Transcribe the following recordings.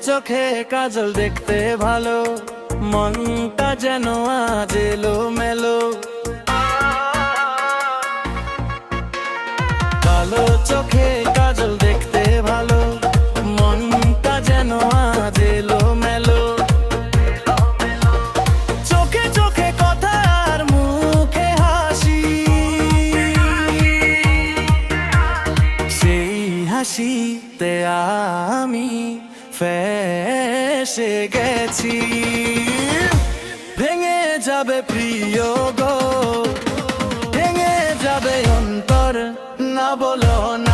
চোখে কাজল দেখতে ভালো, মনটা যেন আজ এলো মেলো কালো চোখে কাজল দেখতে ভালো, মনটা যেন আজ এলো মেলো চোখে চোখে কথা আর মুখে হাসি। সেই হাসিতে আমি ফেসে গেছি। ভেঙে যাবে প্রিয় গো ভেঙে যাবে অন্তর না বলো না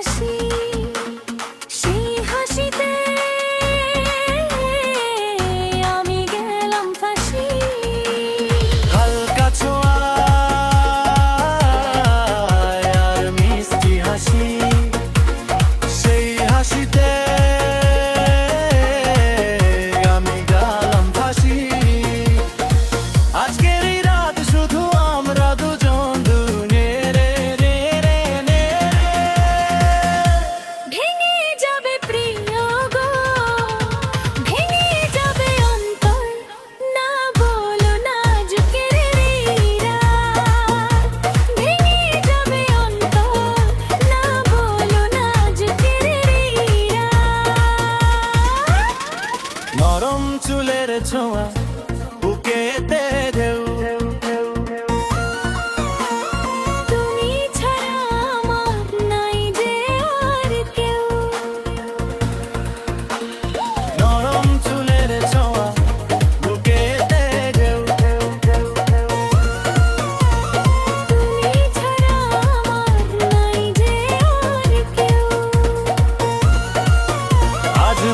I see.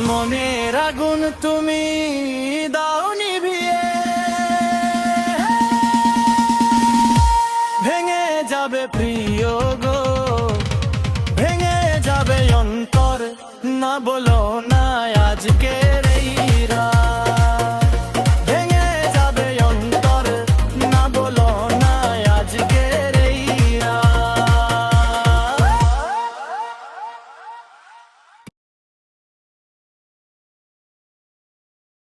মনের আগুন তুমি দাও নিভিয়ে। ভেঙে যাবে প্রিয় গো, ভেঙে যাবে অন্তর, না বলো না